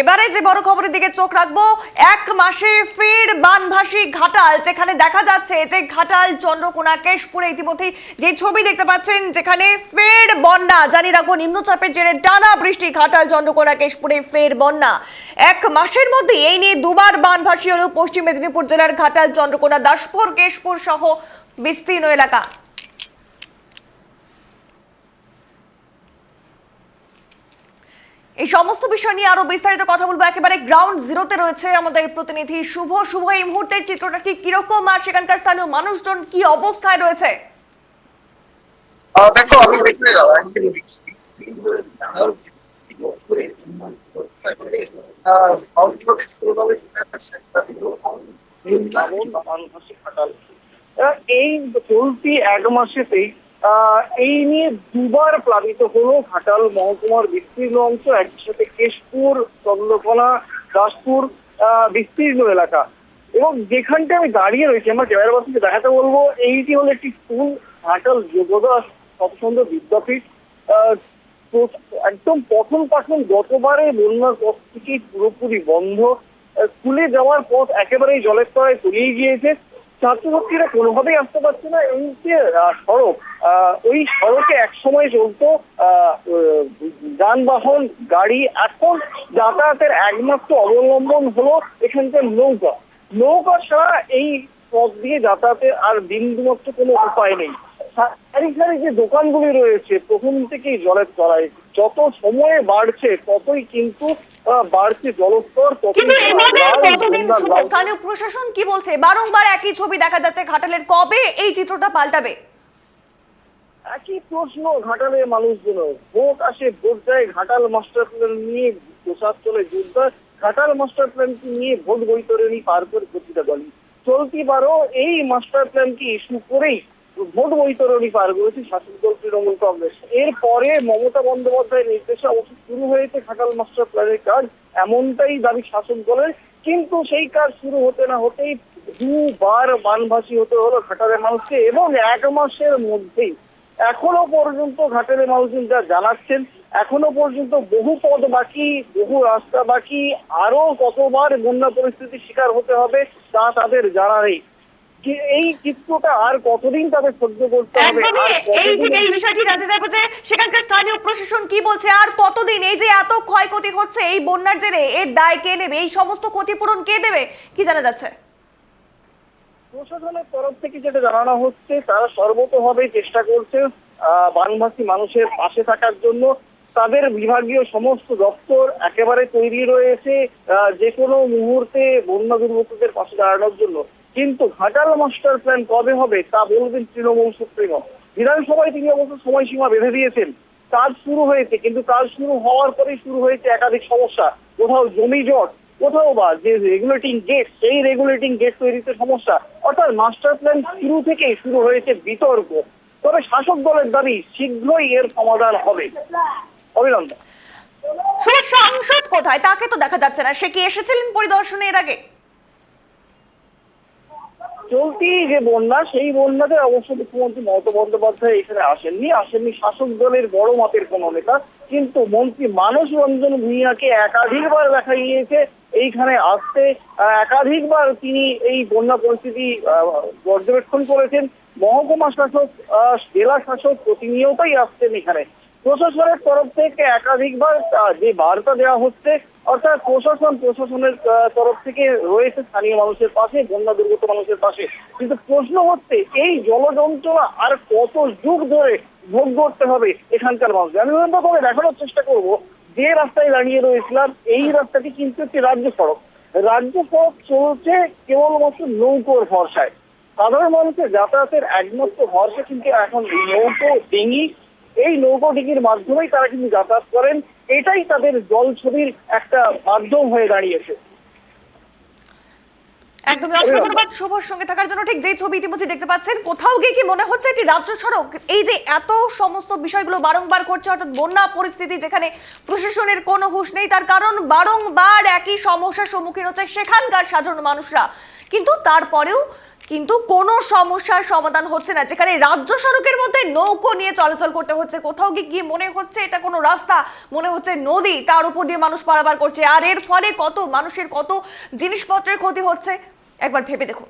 এবারে যে বড় খবরের দিকে চোখ রাখব, এক মাসে ফের বানভাসী ঘাটাল, যেখানে দেখা যাচ্ছে যে ঘাটাল, চন্দ্রকোনা, কেশপুরে ইতিমধ্যেই যে ছবি দেখতে পাচ্ছেন, যেখানে ফের বন্যা। জানি রাখব, নিম্নচাপের জেরে টানা বৃষ্টি, ঘাটাল, চন্দ্রকোনা, কেশপুরে ফের বন্যা। এক মাসের মধ্যে এই নিয়ে দুবার বানভাসী হল পশ্চিম মেদিনীপুর জেলার ঘাটাল, চন্দ্রকোনা, দাসপুর, কেশপুর সহ বিস্তীর্ণ এলাকা। এই সমস্ত বিষয় নিয়ে আরও বিস্তারিত কথা বলব। একেবারে গ্রাউন্ড জিরোতে রয়েছে আমাদের প্রতিনিধি শুভ। শুভ এই মুহূর্তের চিত্রটা ঠিক কীরকম? আর সেখানকার স্থানীয় মানুষজন কি অবস্থায় রয়েছে? দেখো আমি এই চলতি এক মাসেতেই এই নিয়ে দুবার প্লাবিত হলো ঘাটাল মহকুমার বিস্তীর্ণ অংশ একই সাথে কেশপুর, চন্দ্রকোনা, দাসপুর বিস্তীর্ণ এলাকা। এবং যেখানটা আমি দাঁড়িয়ে রয়েছি, আমার ক্যামেরা পার্সনকে দেখাতে বলব, এইটি হলো একটি স্কুল, ঘাটাল যোগদাস সৎসন্দ বিদ্যাপীঠ। একদম পঠন পাঠন গতবারে বন্যার পর থেকেই পুরোপুরি বন্ধ। স্কুলে যাওয়ার পথ একেবারেই জলের তলায় তলিয়ে গিয়েছে। ছাত্রছাত্রীরা কোনোভাবেই আসতে পারছে না। এই যে সড়ক ওই সড়কে একসময় চলতো যানবাহন, গাড়ি। এখন যাতায়াতের একমাত্র অবলম্বন হলো এখানকার নৌকা। নৌকা ছাড়া এই পথ দিয়ে যাতায়াতের আর বিন্দুমাত্র কোনো উপায় নেই। সারি সারি যে দোকানগুলি রয়েছে, প্রথম থেকেই জলের তলায় যত সময়ে বাড়ছে ততই কিন্তু বাড়ছে জলস্তর। স্থানীয় প্রশাসন কি বলছে? বারংবার একই ছবি দেখা যাচ্ছে ঘাটালের। কবে এই চিত্রটা পাল্টাবে? একই প্রশ্ন ভোট আসে ভোট যায় ঘাটাল মাস্টার প্ল্যান নিয়ে প্রসাদ চলে যোদ্ধা ঘাটাল মাস্টার প্ল্যানকে নিয়ে ভোট বৈতরণী পার করে প্রতিটা দলই। চলতি বারও এই মাস্টার প্ল্যানকে ইস্যু করেই ভোট বৈতরণী পার করেছে শাসক দল তৃণমূল কংগ্রেস। এরপরে মমতা বন্দ্যোপাধ্যায়ের নির্দেশে অবশ্য শুরু হয়েছে ঘাটাল মাস্টার প্ল্যানের কাজ, এমনটাই দাবি শাসক দলের। কিন্তু সেই কাজ শুরু হতে না হতেই দুবার বানভাসী হতে হলো ঘাটালের মানুষকে এবং এক মাসের মধ্যেই এখনও পর্যন্ত ঘাটের মানুষজন যা জানাচ্ছেন, এখনও পর্যন্ত বহু পদ বাকি, বহু রাস্তা বাকি আরও কতবার বন্যা পরিস্থিতির শিকার হতে হবে তা তাদের জানা নেই। এই চিত্রটা আর কতদিন তাদের সহ্য করতে হবে? একদমই। এই ঠিক এই বিষয়টি জানতে চাইব যে সেখানকার স্থানীয় প্রশাসন কি বলছে? আর কতদিন এই যে এত ক্ষয়ক্ষতি হচ্ছে এই বন্যার জেরে এর দায় কে নেবে? এই সমস্ত ক্ষতিপূরণ কে দেবে? কি জানা যাচ্ছে? প্রশাসনের তরফ থেকে যেটা জানানো হচ্ছে তারা সর্বতভাবে চেষ্টা করছে আহ, বানভাসী মানুষের পাশে থাকার জন্য। তাদের বিভাগীয় সমস্ত দপ্তর একেবারে তৈরি রয়েছে যে কোনো মুহূর্তে বন্যা দুর্গতদের পাশে দাঁড়ানোর জন্য। কিন্তু ঘাটাল মাস্টার প্ল্যান কবে হবে, তা বলবেন তৃণমূল সুপ্রিমো। বিধানসভায় তিনি অবশ্য সময়সীমা বেঁধে দিয়েছেন। কাজ শুরু হয়েছে, কিন্তু কাজ শুরু হওয়ার পরেই শুরু হয়েছে একাধিক সমস্যা। কোথাও জমি জট, কোথাও বা যে রেগুলেটিং গেট সেই রেগুলেটিং গেট তৈরিতে সমস্যা। অর্থাৎ মাস্টার প্ল্যান শুরু থেকেই শুরু হয়েছে বিতর্ক। তবে শাসক দলের দাবি, শীঘ্রই এর সমাধান হবে। অভিনন্দন। শুধু সাংসদ কোথায়? তাকে তো দেখা যাচ্ছে না। সে কি এসেছিলেন পরিদর্শনে এর আগে? চলতি যে বন্যা সেই বন্যাতে অবশ্য মুখ্যমন্ত্রী মমতা বন্দ্যোপাধ্যায় এখানে আসেননি। আসেননি শাসক দলের বড় মাপের কোন নেতা। কিন্তু মন্ত্রী মানস রঞ্জন ভূঁইয়াকে একাধিকবার দেখা গিয়েছে। এইখানে আসতে একাধিকবার তিনি এই বন্যা পরিস্থিতি পর্যবেক্ষণ করেছেন। মহকুমা শাসক আহ, জেলা শাসক প্রতিনিয়তই আসছেন এখানে। প্রশাসনের তরফ থেকে একাধিকবার যে বার্তা দেওয়া হচ্ছে, অর্থাৎ প্রশাসন প্রশাসনের তরফ থেকে রয়েছে স্থানীয় মানুষের পাশে, বন্যা দুর্গত মানুষের পাশে। কিন্তু প্রশ্ন হচ্ছে, এই জলযন্ত্রণা আর কত যুগ ধরে ভোগ করতে হবে এখানকার মানুষদের? আমি তবে দেখানোর চেষ্টা করব, যে রাস্তায় দাঁড়িয়ে রয়েছিলাম, এই রাস্তাটি কিন্তু একটি রাজ্য সড়ক। রাজ্য সড়ক চলছে কেবলমাত্র নৌকোর ভরসায়। সাধারণ মানুষের যাতায়াতের একমাত্র ভরসা কিন্তু এখন নৌকো, ডিঙি এই নৌকো ডিঙির মাধ্যমেই তারা কিন্তু যাতায়াত করেন। এটাই তাদের জল ছবির একটা মাধ্যম হয়ে দাঁড়িয়েছে। একদমই অসংখ্য ধন্যবাদ শুভর সঙ্গে থাকার জন্য ঠিক যেই ছবি ইতিমধ্যে দেখতে পাচ্ছেন, কোথাও গিয়ে কি মনে হচ্ছে এটি রাজ্য সড়ক? এই যে এত সমস্ত বিষয়গুলো বারংবার করছে, অর্থাৎ বন্যা পরিস্থিতি যেখানে প্রশাসনের কোনো হুঁশ নেই, তার কারণ বারংবার একই সমস্যার সম্মুখীন হচ্ছে সেখানকার সাধারণ মানুষরা। কিন্তু তারপরেও কিন্তু কোনো সমস্যার সমাধান হচ্ছে না। যেখানে রাজ্য সড়কের মধ্যে নৌকো নিয়ে চলাচল করতে হচ্ছে, কোথাও গিয়ে মনে হচ্ছে এটা কোনো রাস্তা? মনে হচ্ছে নদী, তার উপর দিয়ে মানুষ পারাবার করছে। আর এর ফলে কত মানুষের কত জিনিসপত্রের ক্ষতি হচ্ছে? একবার ভেবে দেখুন।